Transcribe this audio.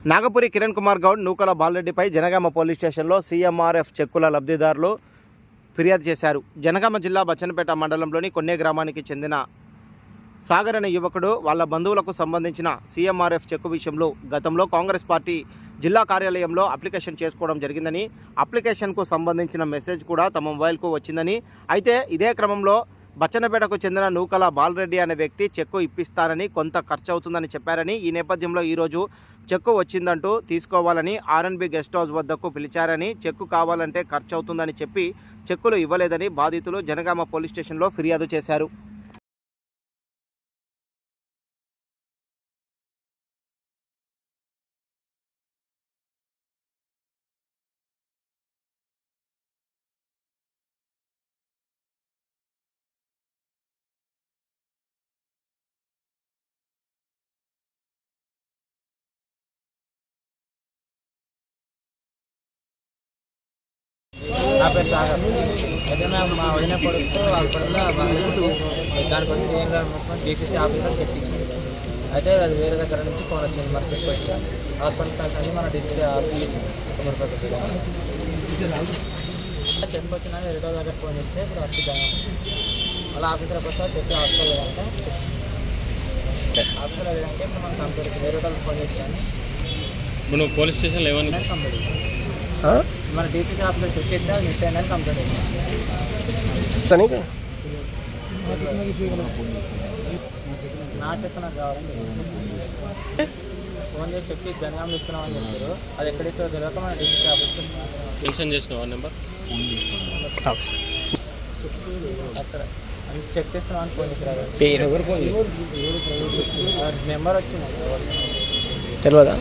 నాగపురి కిరణ్ కుమార్ గౌడ్ నూకల బాలరెడ్డిపై జనగామ పోలీస్ స్టేషన్లో సీఎంఆర్ఎఫ్ చెక్కుల లబ్ధిదారులు ఫిర్యాదు చేశారు. జనగామ జిల్లా బచ్చనపేట మండలంలోని కొన్నే గ్రామానికి చెందిన సాగర్ అనే యువకుడు వాళ్ళ బంధువులకు సంబంధించిన సీఎంఆర్ఎఫ్ చెక్కు విషయంలో గతంలో కాంగ్రెస్ పార్టీ జిల్లా కార్యాలయంలో అప్లికేషన్ చేసుకోవడం జరిగిందని అప్లికేషన్కు సంబంధించిన మెసేజ్ కూడా తమ మొబైల్కు వచ్చిందని అయితే ఇదే క్రమంలో బచ్చన్నపేటకు చెందిన నూకల బాలరెడ్డి అనే వ్యక్తి చెక్కు ఇప్పిస్తానని కొంత ఖర్చు అవుతుందని చెప్పారని ఈ నేపథ్యంలో ఈరోజు చెక్కు వచ్చిందంటూ తీసుకోవాలని ఆర్ఎన్బి గెస్ట్ హౌస్ వద్దకు పిలిచారని చెక్కు కావాలంటే ఖర్చు అవుతుందని చెప్పి చెక్కులు ఇవ్వలేదని బాధితులు జనగామ పోలీస్ స్టేషన్లో ఫిర్యాదు చేశారు. నా పేరు సాగర్. అయితే మేము మా వదిన కొడుకు హాస్పిటల్లో దాని గురించి ఏం కాదు డీసీసీ ఆఫీసర్ చెప్పించింది అయితే అది వేరే దగ్గర నుంచి ఫోన్ వచ్చింది మరి తీసుకొచ్చి హాస్పిటల్ కలిసి మన డీసీసీ ఆఫీస్ చెప్పొచ్చిన వేరే వాళ్ళ దగ్గర ఫోన్ చేస్తే ఇప్పుడు వస్తుందాం అలా ఆఫీసర్కి వస్తే చెప్పి హాస్పిటల్ లేదంటే హాస్పిటల్ లేదంటే ఇప్పుడు మనం కంప్లీట్ వేరే వాళ్ళకి ఫోన్ చేసాను మనం పోలీస్ స్టేషన్లో ఏమన్నా కంప్లీట్ మన చెక్ చేస్తే అది మిస్ అయిందని కంప్లీట్ అయింది నా చెక్క నాకు కావాలని ఫోన్ చేసి చెప్పి జనగాం ఇస్తున్నామని చెప్పారు. అది ఎక్కడ ఇస్తారో తెలియక మన డీసీ ఆఫీస్ మెన్షన్ చేసిన వన్ నెంబర్? అక్కడ. చెక్ ఇస్తున్నామని ఫోన్ చేశారు. ఎవరు ఫోన్ నెంబర్ వచ్చింది. తెలియదా?